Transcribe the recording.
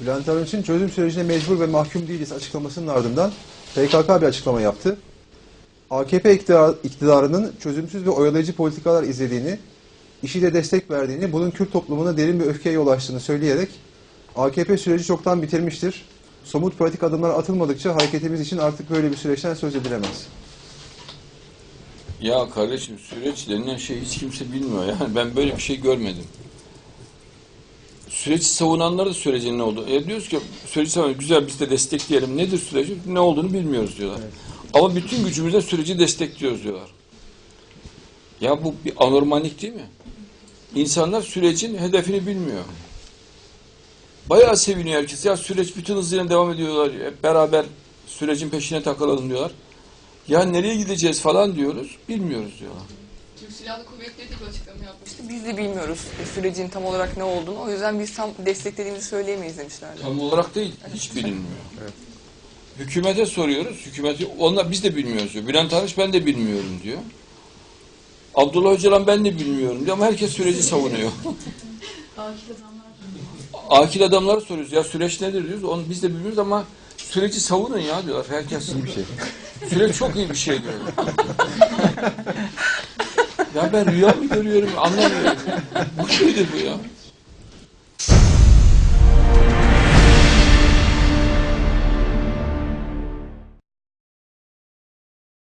Bülent Arınç'ın çözüm sürecine mecbur ve mahkum değiliz açıklamasının ardından PKK bir açıklama yaptı. AKP iktidar- iktidarının çözümsüz ve oyalayıcı politikalar izlediğini, işiyle destek verdiğini, bunun Kürt toplumuna derin bir öfkeye yol açtığını söyleyerek AKP süreci çoktan bitirmiştir. Somut pratik adımlar atılmadıkça hareketimiz için artık böyle bir süreçten söz edilemez. Ya kardeşim süreç denilen şey hiç kimse bilmiyor yani ben böyle bir şey görmedim. Süreci savunanlar da sürecin ne oldu. E diyoruz ki süreci savunan güzel biz de destekleyelim. Nedir süreci? Ne olduğunu bilmiyoruz diyorlar. Ama bütün gücümüzle süreci destekliyoruz diyorlar. Ya bu bir anormallik değil mi? İnsanlar sürecin hedefini bilmiyor. Bayağı seviniyor herkes. Ya süreç bütün hızıyla devam ediyorlar. Hep beraber sürecin peşine takılalım diyorlar. Ya nereye gideceğiz falan diyoruz. Bilmiyoruz diyorlar. Türk Silahlı Kuvvetleri de bir açıklama yapmıştı. Biz de bilmiyoruz sürecin tam olarak ne olduğunu. O yüzden biz tam desteklediğimizi söyleyemeyiz demişlerdi. Tam olarak değil, hiç bilinmiyor. Hükümete soruyoruz, hükümeti, onlar biz de bilmiyoruz diyor. Bülent Arınç ben de bilmiyorum diyor. Abdullah Öcalan ben de bilmiyorum diyor ama herkes süreci savunuyor. Akil adamlara soruyoruz ya süreç nedir diyoruz. Onu biz de bilmiyoruz ama süreci savunun ya diyorlar herkes. İyi bir şey. Süreç çok iyi bir şey diyor. ben rüya mı görüyorum anlamıyorum. Bu nedir bu ya?